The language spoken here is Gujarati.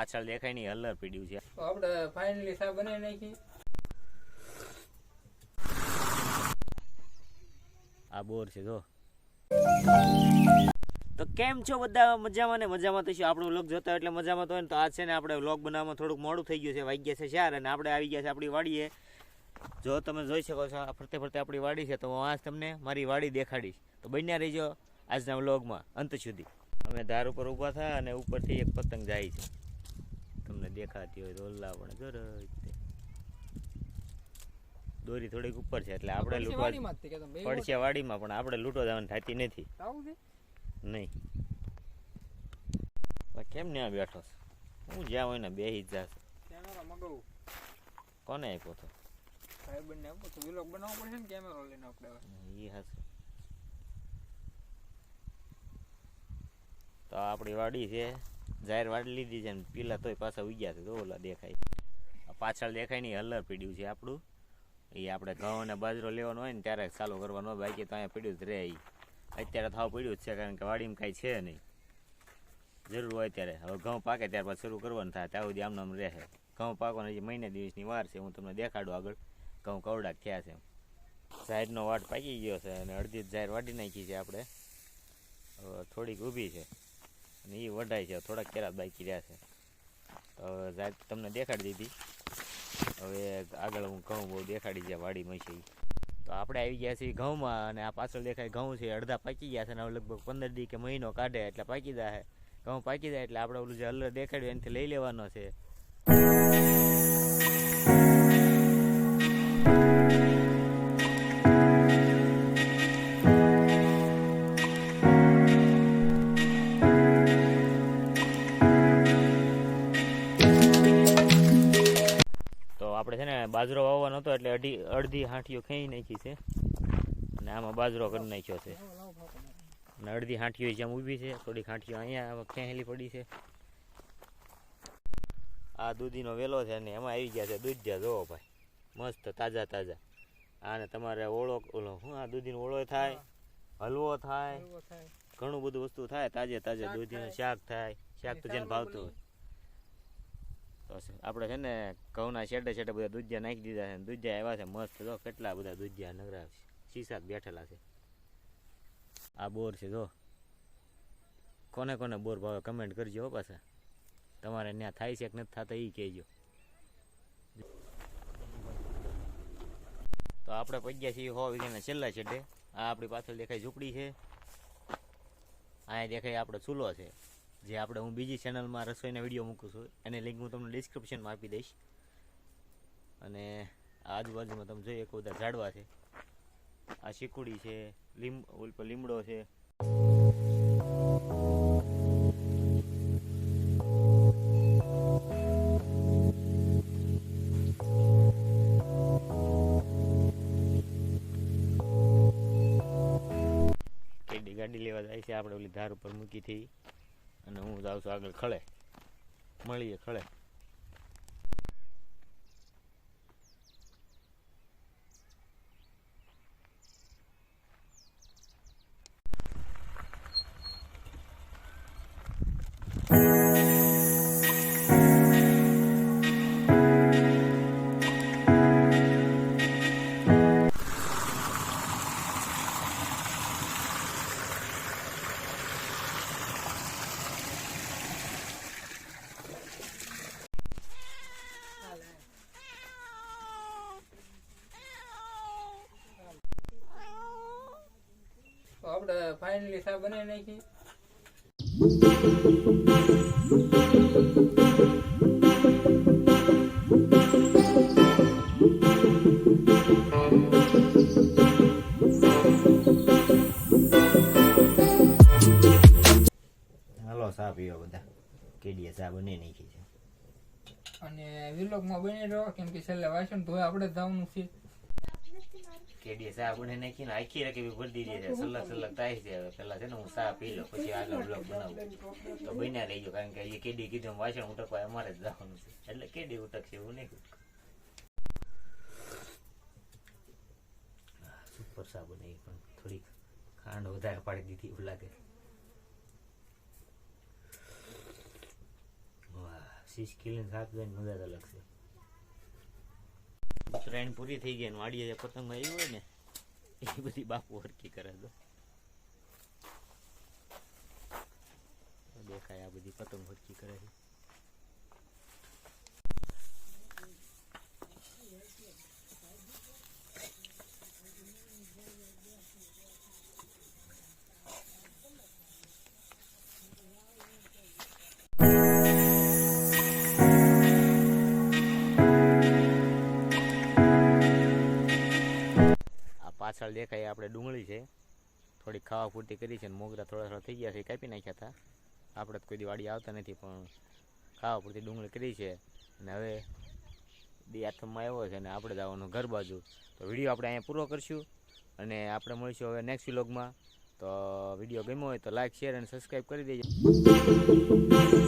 પાછળ દેખાય નહીં હલર પીડ્યું છે. આપણે ફાઇનલી સા બનાવી નાખી આ બોર છે જો. તો કેમ છો બધા? મજામાં ને મજામાં તો શું? આપણો વ્લોગ જોતા એટલે મજામાં તો હોય ને તો આજ છે ને આપણે વ્લોગ બનાવવામાં થોડુંક મોડું થઈ ગયું છે વાગ્યા છે ચાર અને આપણે આવી ગયા છે આપણી વાડીએ. જો તમે જોઈ શકો છો ફરતે ફરતે આપણી વાડી છે તો હું આજ તમને મારી વાડી દેખાડીશ. તો બન્યા રહીજો આજના વ્લોગમાં અંત સુધી. અમે ધાર ઉપર ઊભા થયા અને ઉપરથી એક પતંગ જાય છે. તમને દેખાતી હોય ઓલા પણ જો દોરી થોડીક ઉપર છે એટલે આપણે લૂંટવા પડશે વાડીમાં પણ આપણે લૂંટો જવાની થતી નથી. નહીં. કેમ ને બેઠો છે? હું જ્યાં હોય ને બેહી જ જાશ કોને આપ્યો તો? ભાઈ આપો તો વિલોગ બનાવવો પડશે ને કેમેરો લઈને આપણે એ હશે તો આપણી વાડી છે. જાહેર વાડી લીધી છે ને પેલા તોય પાછા ઉગ્યા છે તો ઓલા દેખાય. પાછળ દેખાય નહીં હલર પીડ્યું છે આપણું. એ આપણે ઘઉં અને બાજરો લેવાનો હોય ને ત્યારે ચાલુ કરવાનો હોય, બાકી તો અહીંયા પીડ્યું જ રહે. અત્યારે થાવ પડ્યું જ છે, કારણ કે વાડીમાં કાંઈ છે નહીં. જરૂર હોય ત્યારે. હવે ઘઉં પાકે ત્યાર પછી શરૂ કરવાનું થાય, ત્યાં સુધી આમને આમ રહે. ઘઉં પાકવાનો હજી મહિને દિવસની વાર છે, હું તમને દેખાડું આગળ. ઘઉં કવડાક થયા છે. સાઈડનો વાટ પાકી ગયો છે અને અડધી જાહેર વાટી નાખી છે આપણે. થોડીક ઊભી છે. અને એ વઢાય છે. થોડાક કેરા બાકી રહ્યા છે. તો તમને દેખાડી દીધી. હવે આગળ હું ઘઉં બહુ દેખાડી છે વાડીમાં છે તો આપણે આવી ગયા છીએ ઘઉંમાં અને આ પાછળ દેખાય ઘઉં છે. અડધા પાકી ગયા છે અને લગભગ પંદર દી કે મહિનો કાઢે એટલે પાકી જાય ઘઉં પાકી જાય એટલે આપણે ઓલું જે હલર દેખાડ્યું એનાથી લઈ લેવાનો છે. આપણે છે ને બાજરો વાવવાનો હતો એટલે અઢી અડધી હાંઠીઓ ખેંચી નાખી છે. અને આમાં બાજરો કરી નાખ્યો છે. અને અડધી હાંઠીઓ જેમ ઊભી છે થોડીક હાંઠીઓ અહીંયા ખેંચેલી પડી છે. આ દૂધીનો વેલો છે ને એમાં આવી ગયા છે દૂધ જ્યાં જોવો ભાઈ. મસ્ત તાજા તાજા. આને તમારે ઓળો ઓલો હું આ દૂધીનો ઓળો થાય? હલવો થાય. ઘણું બધું વસ્તુ થાય તાજે તાજે દૂધીનું શાક થાય. શાક તો જેને ભાવતું હોય. તો આપણે છે ને ઘઉંના શેડે શેડે બધા દૂધિયા નાખી દીધા છે દૂધિયા આવ્યા છે મસ્ત. જો કેટલા બધા દૂધિયા નગરા શીશા બેઠેલા છે. આ બોર છે, જો. કોને કોને બોર ભાવે કમેન્ટ કરજો પાછા. તમારે ત્યાં થાય છે કે નથી થતા એ કહેજો. તો આપણે પગ્યા છીએ હો વીઘાના છેલ્લા છેડે. આ આપણી પાછળ દેખાય ઝૂંપડી છે. અહીંયા દેખાય આપણો ચૂલો છે. જે આપણે હું બીજી ચેનલમાં રસોઈના વીડિયો મૂકું છું, એની લિંક હું તમને ડિસ્ક્રિપ્શનમાં આપી દઈશ. અને આજુબાજુમાં તમે જોઈએ એક બધા ઝાડવા છે. આ શીકુડી છે, લીમ લીમડો છે. ગાડી લેવા જાય છે, આપણે ઓલી ધાર ઉપર મૂકી હતી અને હું જાઉં છું આગળ ખળે મળીએ ખળે આપણે ફાઇનલી સા બનાવી નાખી. હાલો ચા પીવા બધા. કેડીએ ચા બની નાખી છે. અને વિલોગમાં બની રહ્યો કેમ કે છેલ્લે વાસણ ધોઈ આપણે જવાનું છે. કેડીએ ચા બની નાખીને આખી રકમ ભરી દીધી છે. સલગ સલગ થાય છે હવે. પેલા છે ને હું ચા પી લઉં પછી આગળ બ્લોગ બનાવું. તો બન્યા રહીજો કારણ કે એ કેડી કીધું વાસણ ઉટકવા અમારે જ જવાનું છે. એટલે કેડી ઉટકશે એવું નહીં સુપર ચા બને પણ થોડીક ખાંડ વધારે પાડી દીધી એવું લાગે. વાહ શીશ ખીલીને શાક જોઈને મજા જ અલગ છે ઉત્તરાયણ પૂરી થઈ ગઈ અને વાડીએ પતંગ આવી હોય ને, એ બધી બાપુ હરકી કરે તો દેખાય આ બધી પતંગ હરકી પાછળ દેખાય આપણે ડુંગળી છે. થોડી ખાવા પૂરતી કરી છે અને મોગરા થોડા થોડા થઈ ગયા છે, કાપી નાખ્યા હતા. આપણે તો કોઈ દિવાળી આવતા નથી, પણ ખાવા પૂરતી ડુંગળી કરી છે. અને હવે દી આથમમાં આવ્યો છે અને આપણે જવાનું ઘર બાજુ. તો વીડિયો આપણે અહીંયા પૂરો કરશું. અને આપણે મળીશું હવે નેક્સ્ટ વ્લોગમાં તો વીડિયો ગમ્યો હોય તો લાઈક શેર અને સબસ્ક્રાઈબ કરી દેજો.